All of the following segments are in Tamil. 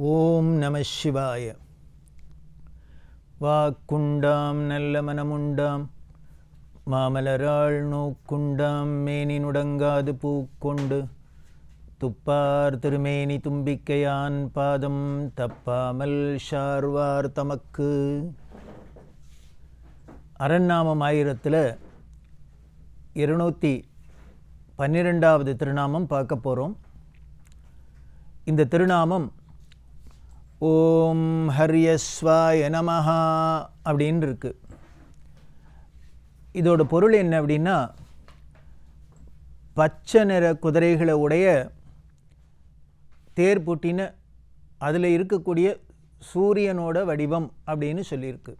ஓம் நம சிவாய. வாக்குண்டாம் நல்ல மனமுண்டாம். மாமலராள் நோக்குண்டாம் மேனி நுடங்காது பூக்கொண்டு. துப்பார் திருமேனி தும்பிக்கையான் பாதம் தப்பாமல் ஷார்வார் தமக்கு. அரண்நாமம் ஆயிரத்தில் இருநூற்றி பன்னிரெண்டாவது திருநாமம் பார்க்க போகிறோம் இந்த திருநாமம் ஓம் ஹரியஸ்வாய நமஹா அப்படின்னு இருக்கு இதோட பொருள் என்ன அப்படின்னா பச்சை நிற குதிரைகளை உடைய தேர் பூட்டின அதில் இருக்கக்கூடிய சூரியனோட வடிவம் அப்படின்னு சொல்லியிருக்கு.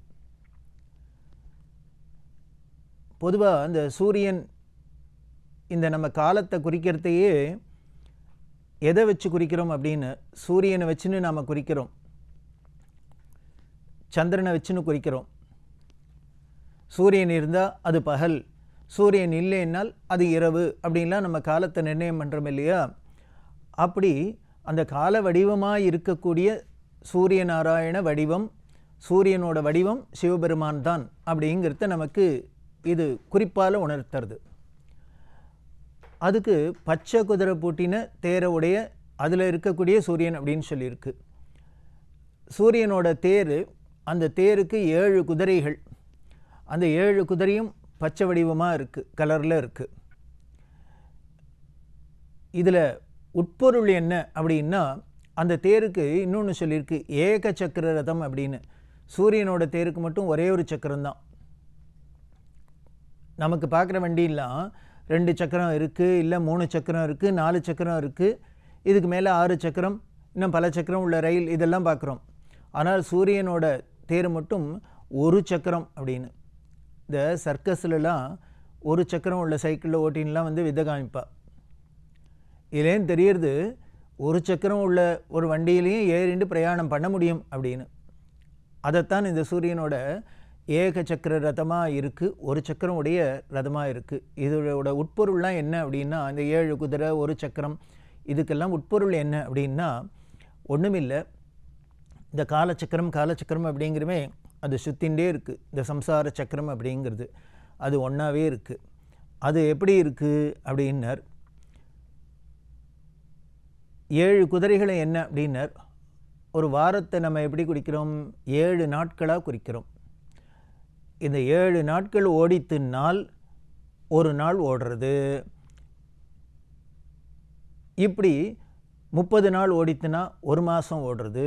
பொதுவாக அந்த சூரியன் இந்த நம்ம காலத்தை குறிக்கிறதையே எதை வச்சு குறிக்கிறோம் அப்படின்னு சூரியனை வச்சுன்னு நாம் குறிக்கிறோம். சந்திரனை வச்சுன்னு குறிக்கிறோம். சூரியன் இருந்தால் அது பகல். சூரியன் இல்லைன்னால் அது இரவு அப்படின்லாம் நம்ம காலத்தை நிர்ணயம் பண்ணுறோம் இல்லையா? அப்படி அந்த கால வடிவமாக இருக்கக்கூடிய சூரிய நாராயண வடிவம் சூரியனோட வடிவம் சிவபெருமான் தான் அப்படிங்கிறத நமக்கு இது குறிப்பால் உணர்த்துறது அதுக்கு பச்சை குதிரை பூட்டின தேரை உடைய அதில் இருக்கக்கூடிய சூரியன் அப்படின்னு சொல்லியிருக்கு. சூரியனோட தேர் அந்த தேருக்கு ஏழு குதிரைகள். அந்த ஏழு குதிரையும் பச்சை வடிவமாக இருக்குது கலரில் இருக்குது இதில் உட்பொருள் என்ன அப்படின்னா அந்த தேருக்கு இன்னொன்று சொல்லியிருக்கு ஏக சக்கர ரதம் அப்படின்னு. சூரியனோட தேருக்கு மட்டும் ஒரே ஒரு சக்கரம் தான் நமக்கு பார்க்குற வண்டியெல்லாம் ரெண்டு சக்கரம் இருக்குது இல்லை மூணு சக்கரம் இருக்குது நாலு சக்கரம் இருக்குது இதுக்கு மேலே ஆறு சக்கரம் இன்னும் பல சக்கரம் உள்ள ரயில் இதெல்லாம் பார்க்குறோம் ஆனால் சூரியனோட தேர் மட்டும் ஒரு சக்கரம் அப்படின்னு. இந்த சர்க்கஸ்லலாம் ஒரு சக்கரம் உள்ள சைக்கிளில் ஓட்டின்லாம் வந்து விதை காமிப்பாள் இதுலேயும் தெரியறது ஒரு சக்கரம் உள்ள ஒரு வண்டியிலையும் ஏறிண்டு பிரயாணம் பண்ண முடியும் அப்படின்னு. அதைத்தான் இந்த சூரியனோட ஏக சக்கர ரதமாக இருக்குது ஒரு சக்கரம் உடைய ரதமாக இருக்குது இதோட உட்பொருள்லாம் என்ன அப்படின்னா இந்த ஏழு குதிரை ஒரு சக்கரம் இதுக்கெல்லாம் உட்பொருள் என்ன அப்படின்னா ஒன்றுமில்லை இந்த காலச்சக்கரம் காலச்சக்கரம் அப்படிங்கிறமே அது சுத்தின்ண்டே இருக்குது இந்த சம்சார சக்கரம் அப்படிங்கிறது அது ஒன்றாவே இருக்குது அது எப்படி இருக்குது அப்படின்னார். ஏழு குதிரைகளை என்ன அப்படின்னார். ஒரு வாரத்தை நம்ம எப்படி குறிக்கிறோம் ஏழு நாட்களாக குறிக்கிறோம் இந்த ஏழு நாட்கள் ஓடித்து நாள் ஒரு நாள் ஓடுறது. இப்படி முப்பது நாள் ஓடித்துனா ஒரு மாதம் ஓடுறது.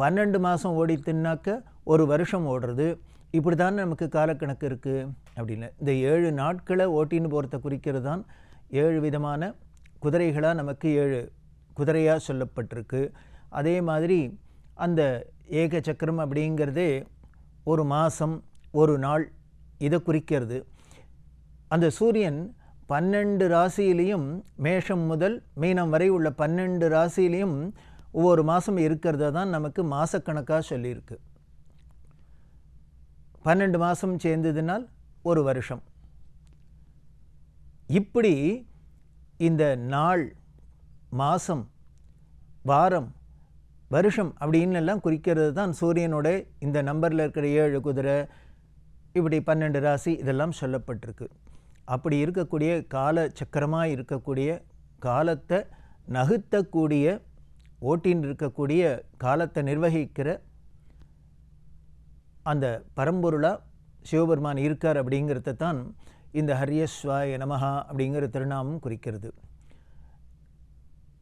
பன்னெண்டு மாதம் ஓடித்துனாக்க ஒரு வருஷம் ஓடுறது. இப்படி தான் நமக்கு காலக்கணக்கு இருக்குது அப்படின்னு. இந்த ஏழு நாட்களை ஓட்டின்னு போகிறத குறிக்கிறது தான் ஏழு விதமான குதிரைகளாக நமக்கு ஏழு குதிரையாக சொல்லப்பட்டிருக்கு. அதே மாதிரி அந்த ஏக சக்கரம் அப்படிங்கிறதே ஒரு மாதம் ஒரு நாள் இதை குறிக்கிறது. அந்த சூரியன் பன்னெண்டு ராசியிலையும் மேஷம் முதல் மீனம் வரை உள்ள பன்னெண்டு ராசியிலையும் ஒவ்வொரு மாதம் இருக்கிறத தான் நமக்கு மாதக்கணக்காக சொல்லியிருக்கு. பன்னெண்டு மாதம் சேர்ந்ததுனால் ஒரு வருஷம். இப்படி இந்த நாள் மாதம் வாரம் வருஷம் அப்படின்னு எல்லாம் குறிக்கிறது தான் சூரியனோட இந்த நம்பரில் இருக்கிற ஏழு குதிரை இப்படி பன்னெண்டு ராசி இதெல்லாம் சொல்லப்பட்டிருக்கு. அப்படி இருக்கக்கூடிய கால சக்கரமாக இருக்கக்கூடிய காலத்தை நகுத்தக்கூடிய ஓட்டின் இருக்கக்கூடிய காலத்தை நிர்வகிக்கிற அந்த பரம்பொருளாக சிவபெருமான் இருக்கார் அப்படிங்கிறத தான் இந்த ஹரியஸ்வாய நமஹா அப்படிங்கிற திருநாமம் குறிக்கிறது.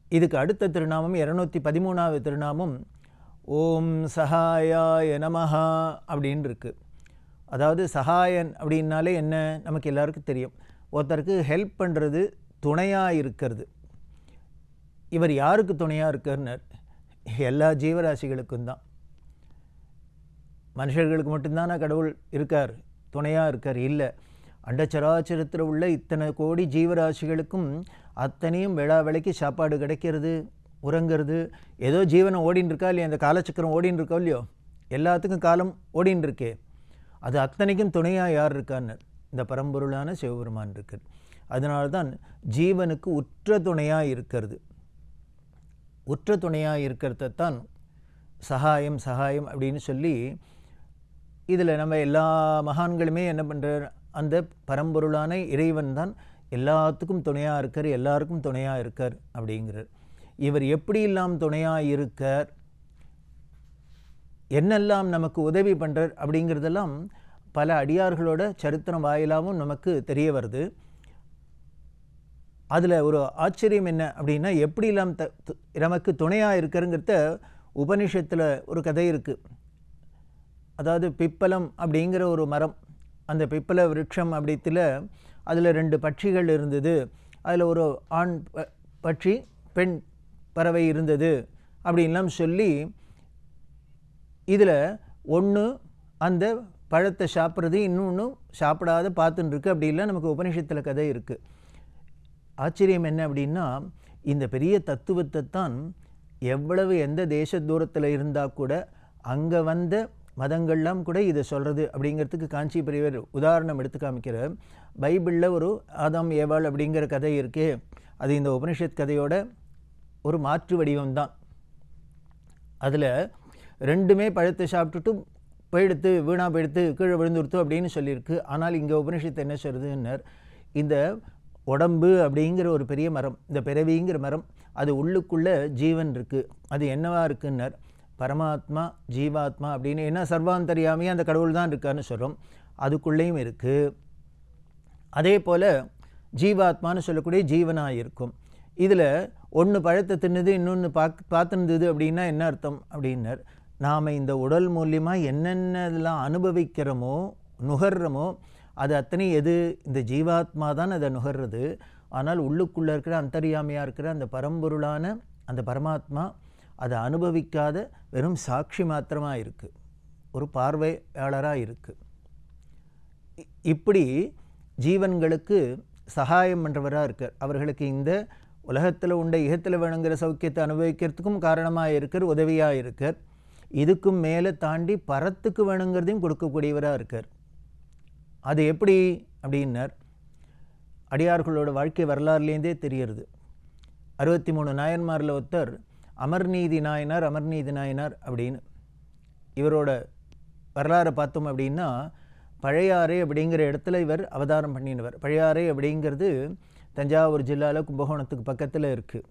இதுக்கு அடுத்த திருநாமம் இரநூத்தி பதிமூணாவது திருநாமம் ஓம் சஹாயாய நமஹா அப்படின்னு இருக்குது அதாவது சஹாயன் அப்படின்னாலே என்ன? நமக்கு எல்லாருக்கும் தெரியும். ஒருத்தருக்கு ஹெல்ப் பண்ணுறது துணையாக இருக்கிறது. இவர் யாருக்கு துணையாக இருக்கார்னர் எல்லா ஜீவராசிகளுக்கும் தான். மனுஷர்களுக்கு மட்டும்தானா கடவுள் இருக்கார்? துணையாக இருக்கார்? இல்லை. அண்டச்சராச்சரத்தில் உள்ள இத்தனை கோடி ஜீவராசிகளுக்கும் அத்தனையும் விழா விலைக்கு சாப்பாடு கிடைக்கிறது உறங்கிறது. ஏதோ ஜீவனம் ஓடின்னு இருக்கா இல்லையா? அந்த காலச்சக்கரம் ஓடின்னு இருக்கா இல்லையோ? எல்லாத்துக்கும் காலம் ஓடின்னு இருக்கே அது அத்தனைக்கும் துணையாக யார் இருக்கான்னு இந்த பரம்பொருளான சிவபெருமான் இருக்குது அதனால தான் ஜீவனுக்கு உற்ற துணையாக இருக்கிறது. உற்ற துணையாக இருக்கிறத தான் சகாயம் சகாயம் அப்படின்னு சொல்லி இதில் நம்ம எல்லா மகான்களுமே என்ன பண்ணுறார் அந்த பரம்பொருளான இறைவன் தான் எல்லாத்துக்கும் துணையாக இருக்கார் எல்லாருக்கும் துணையாக இருக்கார் அப்படிங்கிறார். இவர் எப்படி எல்லாம் துணையாக இருக்கார்? என்னெல்லாம் நமக்கு உதவி பண்ணுறார் அப்படிங்கிறதெல்லாம் பல அடியார்களோட சரித்திரம் வாயிலாகவும் நமக்கு தெரிய வருது. அதில் ஒரு ஆச்சரியம் என்ன அப்படின்னா எப்படிலாம் த து- நமக்கு துணையாக இருக்கிறங்கிறத உபனிஷத்தில் ஒரு கதை இருக்குது அதாவது பிப்பலம் அப்படிங்கிற ஒரு மரம் அந்த பிப்பல விருட்சம் அப்படித்தில் அதில் ரெண்டு பட்சிகள் இருந்தது. அதில் ஒரு ஆண் ப- பட்சி பெண் பறவை இருந்தது அப்படின்லாம் சொல்லி இதில் ஒன்று அந்த பழத்தை சாப்பிட்றது இன்னொன்று சாப்பிடாத பார்த்துன்னு இருக்கு. அப்படிலாம் நமக்கு உபனிஷத்தில் கதை இருக்குது ஆச்சரியம் என்ன அப்படின்னா இந்த பெரிய தத்துவத்தை தான் எவ்வளவு எந்த தேச தூரத்தில் இருந்தால் கூட அங்கே வந்த மதங்கள்லாம் கூட இதை சொல்கிறது அப்படிங்கிறதுக்கு காஞ்சி பெரியவர் உதாரணம் எடுத்து காமிக்கிற பைபிளில் ஒரு ஆதாம் ஏவாள் அப்படிங்கிற கதை இருக்கே. அது இந்த உபனிஷத் கதையோட ஒரு மாற்று வடிவம்தான் அதில் ரெண்டுமே பழத்தை சாப்பிட்டுட்டு போயிடுத்து வீணாக போயிடுத்து கீழே விழுந்துடுத்து அப்படின்னு சொல்லியிருக்கு. ஆனால் இங்கே உபனிஷத்து என்ன சொல்கிறதுன்னர் இந்த உடம்பு அப்படிங்கிற ஒரு பெரிய மரம் இந்த பிறவிங்கிற மரம் அது உள்ளுக்குள்ளே ஜீவன் இருக்குது அது என்னவா இருக்குன்னர்? பரமாத்மா ஜீவாத்மா அப்படின்னு என்ன சர்வாந்தரியாமையாக அந்த கடவுள் தான் இருக்கான்னு சொல்கிறோம் அதுக்குள்ளேயும் இருக்குது அதே போல் ஜீவாத்மான்னு சொல்லக்கூடிய ஜீவனாக இருக்கும் இதில் ஒன்று பழத்தை தின்னுது இன்னொன்று பாக் பார்த்துருந்தது அப்படின்னா என்ன அர்த்தம் அப்படின்னர்? நாம் இந்த உடல் மூலியமாக என்னென்னலாம் அனுபவிக்கிறோமோ நுகர்றோமோ அது அத்தனை எது? இந்த ஜீவாத்மா தான் அதை நுகர்றது. ஆனால் உள்ளுக்குள்ளே இருக்கிற அந்தரியாமையாக இருக்கிற அந்த பரம்பொருளான அந்த பரமாத்மா அதை அனுபவிக்காத வெறும் சாட்சி மாத்திரமாக இருக்குது ஒரு பார்வையாளராக இருக்குது இப்படி ஜீவன்களுக்கு சகாயம் பண்ணுறவராக இருக்கார். அவர்களுக்கு இந்த உலகத்தில் உண்ட இகத்தில் வேணுங்கிற சௌக்கியத்தை அனுபவிக்கிறதுக்கும் காரணமாக இருக்கார் உதவியாக இருக்கார். இதுக்கும் மேலே தாண்டி பரத்துக்கு வேணுங்கிறதையும் கொடுக்கக்கூடியவராக இருக்கார். அது எப்படி அப்படின்னார்? அடியார்களோட வாழ்க்கை வரலாறுலேருந்தே தெரியறது அறுபத்தி மூணு நாயன்மாரில் ஒருத்தர் அமர்நீதி நாயனார் அமர்நீதி நாயனார் அப்படின்னு. இவரோட வரலாறை பார்த்தோம் அப்படின்னா பழையாறை அப்படிங்கிற இடத்துல இவர் அவதாரம் பண்ணினவர். பழையாறை அப்படிங்கிறது தஞ்சாவூர் ஜில்லாவில் கும்பகோணத்துக்கு பக்கத்தில் இருக்குது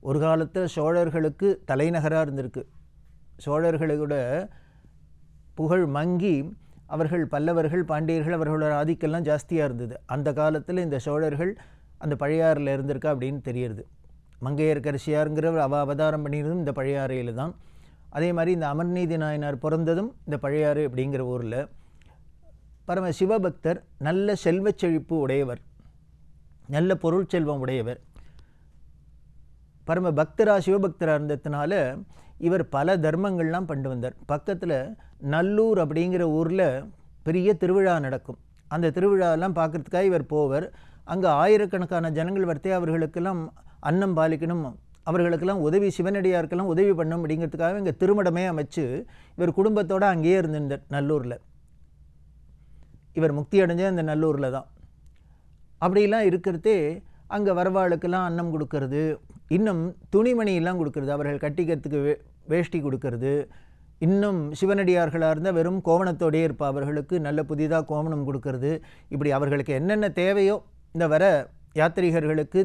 ஒரு காலத்தில் சோழர்களுக்கு தலைநகராக இருந்திருக்கு. சோழர்களோட புகழ் மங்கி அவர்கள் பல்லவர்கள் பாண்டியர்கள் அவர்களோட ஆதிக்கெல்லாம் ஜாஸ்தியாக இருந்தது. அந்த காலத்தில் இந்த சோழர்கள் அந்த பழையாறில் இருந்திருக்கா அப்படின்னு தெரியுது. மங்கையர்கரசியாருங்கிறவர் அவ அவதாரம் பண்ணியிருந்ததும் இந்த பழையாறையில் தான். அதே மாதிரி இந்த அமர்நீதி நாயனார் பிறந்ததும் இந்த பழையாறு அப்படிங்கிற ஊரில். பரம சிவபக்தர் நல்ல செல்வச் செழிப்பு உடையவர். நல்ல பொருள் செல்வம் உடையவர். பரம பக்தரா சிவபக்தராக இருந்ததுனால இவர் பல தர்மங்கள்லாம் பண்ணி வந்தார். பக்கத்தில் நல்லூர் அப்படிங்கிற ஊரில் பெரிய திருவிழா நடக்கும். அந்த திருவிழாலாம் பார்க்கறதுக்காக இவர் போவர். அங்கே ஆயிரக்கணக்கான ஜனங்கள் வரத்தே அவர்களுக்கெல்லாம் அன்னம் பாலிக்கணும் அவர்களுக்கெல்லாம் உதவி சிவனடியாருக்கெல்லாம் உதவி பண்ணும் அப்படிங்கிறதுக்காக இங்கே திருமடமே அமைச்சு இவர் குடும்பத்தோடு அங்கேயே இருந்திருந்தார் நல்லூரில். இவர் முக்தி அடைஞ்ச அந்த நல்லூரில் தான். அப்படிலாம் இருக்கிறதே அங்கே வரவாளுக்கெல்லாம் அன்னம் கொடுக்கறது. இன்னும் துணிமணியெல்லாம் கொடுக்கறது. அவர்கள் கட்டிக்கிறதுக்கு வே வேஷ்டி கொடுக்கறது. இன்னும் சிவனடியார்களாக இருந்தால் வெறும் கோவணத்தோடயே இருப்பா. அவர்களுக்கு நல்ல புதிதாக கோவணம் கொடுக்கறது. இப்படி அவர்களுக்கு என்னென்ன தேவையோ இந்த வர யாத்ரீகர்களுக்கு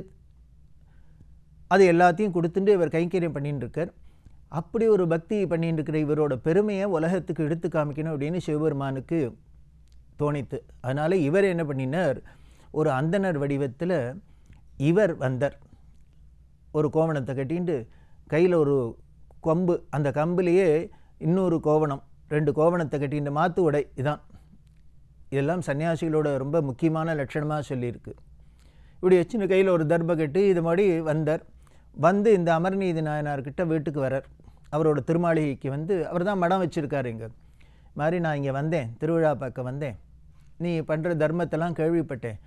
அது எல்லாத்தையும் கொடுத்துட்டு இவர் கைங்கரியம் பண்ணிட்டு இருக்கார் அப்படி ஒரு பக்தி பண்ணிட்டு இருக்கிற இவரோட பெருமையை உலகத்துக்கு எடுத்து காமிக்கணும் அப்படின்னு சிவபெருமானுக்கு தோணித்து அதனால் இவர் என்ன பண்ணினார்? ஒரு அந்தணர் வடிவத்தில் இவர் வந்தார். ஒரு கோவணத்தை கட்டின்ட்டு கையில் ஒரு கொம்பு அந்த கம்புலேயே இன்னொரு கோவணம் ரெண்டு கோவணத்தை கட்டிட்டு மாத்து உடை இதான். இதெல்லாம் சன்னியாசிகளோட ரொம்ப முக்கியமான லட்சணமாக சொல்லியிருக்கு. இப்படி வச்சுன்னு கையில் ஒரு தர்ப கட்டி இது மாதிரி வந்தார். வந்து இந்த அமர்நீதி நாயனார்கிட்ட வீட்டுக்கு வரார். அவரோட திருமாளிகைக்கு வந்து அவர் தான் மடம் வச்சுருக்காரு இங்கே. மாதிரி நான் இங்கே வந்தேன் திருவிழா பார்க்க வந்தேன். நீ பண்ணுற தர்மத்தெல்லாம் கேள்விப்பட்டேன்.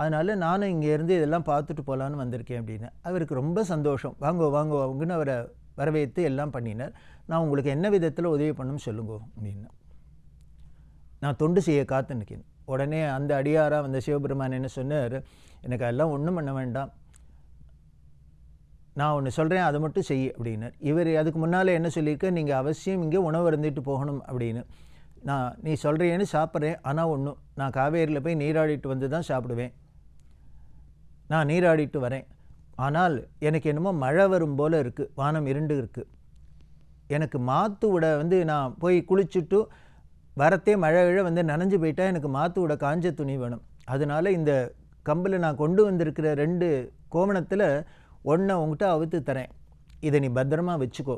அதனால் நானும் இங்கேருந்து இதெல்லாம் பார்த்துட்டு போகலான்னு வந்திருக்கேன் அப்படின்னு. அவருக்கு ரொம்ப சந்தோஷம். வாங்கோ வாங்கோ அவங்கன்னு அவரை வரவேற்று எல்லாம் பண்ணினார். நான் உங்களுக்கு என்ன விதத்தில் உதவி பண்ணணும்னு சொல்லுங்க அப்படின்னு. நான் தொண்டு செய்ய காத்து நிற்கிறேன். உடனே அந்த அடியாராக வந்த சிவபெருமான் என்ன சொன்னார் எனக்கு அதெல்லாம் ஒன்றும் பண்ண வேண்டாம். நான் ஒன்று சொல்கிறேன் அதை மட்டும் செய் அப்படின்னார். இவர் அதுக்கு முன்னால் என்ன சொல்லியிருக்க நீங்கள் அவசியம் இங்கே உணவு இருந்துட்டு போகணும் அப்படின்னு. நான் நீ சொல்கிறேன்னு சாப்பிட்றேன் ஆனால் ஒன்றும் நான் காவேரியில் போய் நீராடிட்டு வந்து தான் சாப்பிடுவேன். நான் நீராடிட்டு வரேன். ஆனால் எனக்கு என்னமோ மழை வரும் போல் இருக்குது வானம் இருண்டு இருக்குது எனக்கு மாத்து விட வந்து நான் போய் குளிச்சுட்டு வரத்தே மழை இழ வந்து நனைஞ்சு போயிட்டா எனக்கு மாத்து விட காஞ்ச துணி வேணும். அதனால இந்த கம்பில் நான் கொண்டு வந்திருக்கிற ரெண்டு கோவணத்தில் ஒன்றை உங்ககிட்ட அவுத்து தரேன். இதை நீ பத்திரமா வச்சுக்கோ.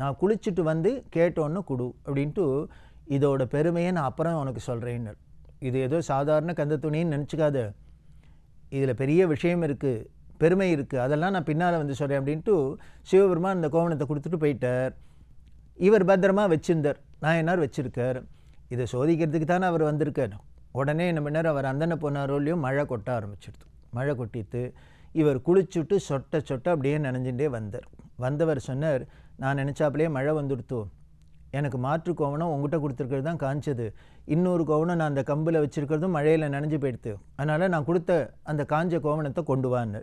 நான் குளிச்சுட்டு வந்து கேட்டோன்னு கொடு அப்படின்ட்டு இதோட பெருமையை நான் அப்புறம் உனக்கு சொல்கிறேன்னு இது ஏதோ சாதாரண கந்த துணின்னு நினச்சிக்காத. இதில் பெரிய விஷயம் இருக்குது பெருமை இருக்குது அதெல்லாம் நான் பின்னால் வந்து சொல்கிறேன் அப்படின்ட்டு சிவபெருமான் இந்த கோவணத்தை கொடுத்துட்டு போயிட்டார். இவர் பத்திரமா வச்சிருந்தார். நாயனார் வச்சுருக்கார்? இதை சோதிக்கிறதுக்கு தானே அவர் வந்திருக்கார். உடனே என்ன பண்ணார்? அவர் அந்தன போனாரோலையும் மழை கொட்ட ஆரம்பிச்சிடுது மழை கொட்டிட்டு இவர் குளிச்சுட்டு சொட்ட சொட்ட அப்படியே நனைஞ்சுட்டே வந்தார். வந்தவர் சொன்னார் நான் நினச்சாப்பிலே மழை வந்துடுத்தோம் எனக்கு மாற்று கோவணம் உங்ககிட்ட கொடுத்துருக்கிறது தான் காஞ்சது. இன்னொரு கோவணம் நான் அந்த கம்பில் வச்சுருக்கிறதும் மழையில் நனைஞ்சு போயிடுத்து. அதனால் நான் கொடுத்த அந்த காஞ்ச கோவணத்தை கொண்டு வான்னு.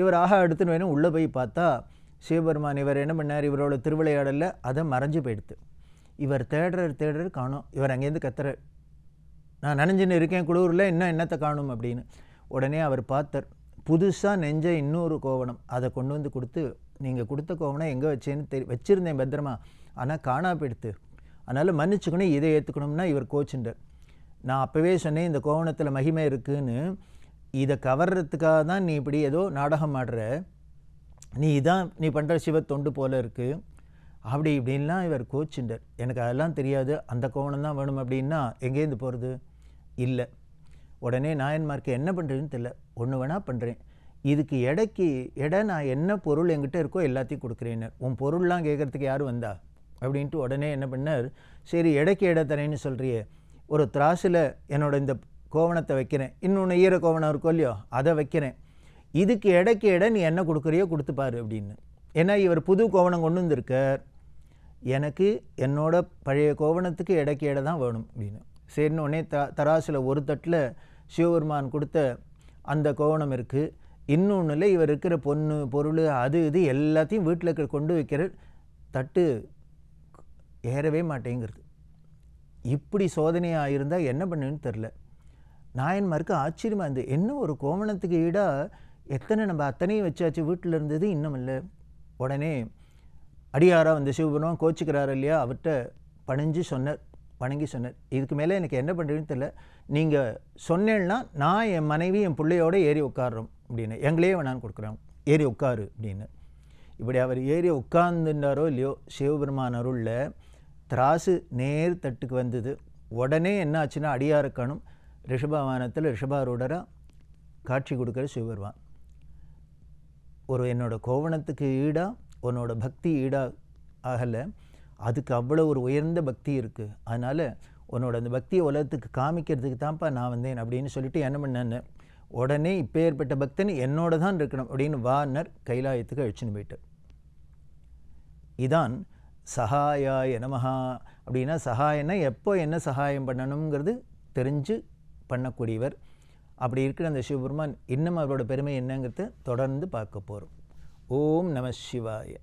இவர் ஆஹா எடுத்துன்னு வேணும் உள்ளே போய் பார்த்தா சிவபெருமான் இவர் என்ன பண்ணார்? இவரோட திருவிளையாடலில் அதை மறைஞ்சு போயிடுத்து. இவர் தேடுற தேடுற காணோம். இவர் அங்கேருந்து கத்துறார். நான் நனைஞ்சுன்னு இருக்கேன் குளூரில் இன்னும் என்னத்தை காணும் அப்படின்னு. உடனே அவர் பார்த்தார் புதுசாக நெஞ்ச இன்னொரு கோவணம். அதை கொண்டு வந்து கொடுத்து நீங்கள் கொடுத்த கோவணம் எங்கே வச்சேன்னு தெரி வச்சுருந்தேன் பத்திரமா. ஆனால் காணா போயிடுத்து. அதனால் மன்னிச்சுக்கணும் இதை ஏற்றுக்கணும்னா இவர் கோச்சுண்டார் நான் அப்போவே சொன்னேன் இந்த கோவணத்தில் மகிமை இருக்குன்னு. இதை கவர்றதுக்காக தான் நீ இப்படி ஏதோ நாடகம் ஆடுற. நீ இதான் நீ பண்ணுற சிவ தொண்டு போல இருக்குது அப்படி இப்படின்லாம் இவர் கோச்சுண்டர் எனக்கு அதெல்லாம் தெரியாது. அந்த கோவணம் தான் வேணும் அப்படின்னா எங்கேருந்து போகிறது இல்லை. உடனே நாயன்மார்க்கு என்ன பண்ணுறதுன்னு தெரியல. ஒன்று வேணால் பண்ணுறேன் இதுக்கு எடைக்கு எடை நான் என்ன பொருள் என்கிட்ட இருக்கோ எல்லாத்தையும் கொடுக்குறேன்னு. உன் பொருள்லாம் கேட்குறதுக்கு யார் வந்தா? அப்படின்ட்டு உடனே என்ன பண்ணார்? சரி எடைக்கு இடத்தரேன்னு தரேன்னு சொல்கிறியே ஒரு திராசில் என்னோட இந்த கோவணத்தை வைக்கிறேன். இன்னொன்று ஈர கோவணம் இருக்கோ இல்லையோ அதை வைக்கிறேன். இதுக்கு இடைக்கு இட நீ என்ன கொடுக்குறியோ கொடுத்துப்பாரு அப்படின்னு. ஏன்னா இவர் புது கோவணம் கொண்டு வந்திருக்கார். எனக்கு என்னோட பழைய கோவணத்துக்கு இடைக்கு இட தான் வேணும் அப்படின்னு. சரின்னு உடனே த தராசில் ஒரு தட்டில் சிவபெருமான் கொடுத்த அந்த கோவணம் இருக்குது இன்னொன்றில் இவர் இருக்கிற பொண்ணு பொருள் அது இது எல்லாத்தையும் வீட்டில் இருக்கிற கொண்டு வைக்கிற தட்டு ஏறவே மாட்டேங்கிறது. இப்படி சோதனையாக இருந்தால் என்ன பண்ணுன்னு தெரில. நாயன்மாருக்கு ஆச்சரியமாக இருந்தது. என்ன ஒரு கோவணத்துக்கு ஈடாக எத்தனை நம்ம அத்தனையும் வச்சாச்சு வீட்டில் இருந்தது இன்னும் இல்லை. உடனே அடியாராக வந்து சிவபெருமான் கோச்சிக்கிறாரு இல்லையா? அவர்கிட்ட பணிஞ்சு சொன்னார் வணங்கி சொன்னார். இதுக்கு மேலே எனக்கு என்ன பண்ணுறதுன்னு தெரில. நீங்கள் சொன்னேன்னா நான் என் மனைவி என் பிள்ளையோட ஏறி உட்காடுறோம் அப்படின்னு. எங்களே வேணான்னு கொடுக்குறோம் ஏறி உட்காரு அப்படின்னு. இப்படி அவர் ஏறி உட்கார்ந்துட்டாரோ இல்லையோ சிவபெருமான் அருளில் திராசு நேர் தட்டுக்கு வந்தது. உடனே என்ன ஆச்சுன்னா அடியாருக்கணும் ரிஷபவானத்தில் ரிஷபாரூடராக காட்சி கொடுக்குற சிவபெருமான் ஒரு என்னோடய கோவணத்துக்கு ஈடாக உன்னோட பக்தி ஈடாக ஆகலை. அதுக்கு அவ்வளோ ஒரு உயர்ந்த பக்தி இருக்குது அதனால் உன்னோட அந்த பக்தியை உலகத்துக்கு காமிக்கிறதுக்கு தான்ப்பா நான் வந்தேன் அப்படின்னு சொல்லிட்டு என்ன பண்ணேன்னு உடனே இப்போ ஏற்பட்ட பக்தன் என்னோட தான் இருக்கணும் அப்படின்னு வானர் கைலாயத்துக்கு அழிச்சுன்னு போயிட்டு இதான் சகாயாய நமஹா. அப்படின்னா சஹாயன்னா எப்போ என்ன சகாயம் பண்ணணுங்கிறது தெரிஞ்சு பண்ணக்கூடியவர். அப்படி இருக்கிற அந்த சிவபெருமான் இன்னும் அவரோட பெருமை என்னங்கிறத தொடர்ந்து பார்க்க போகிறோம் ஓம் நம சிவாய.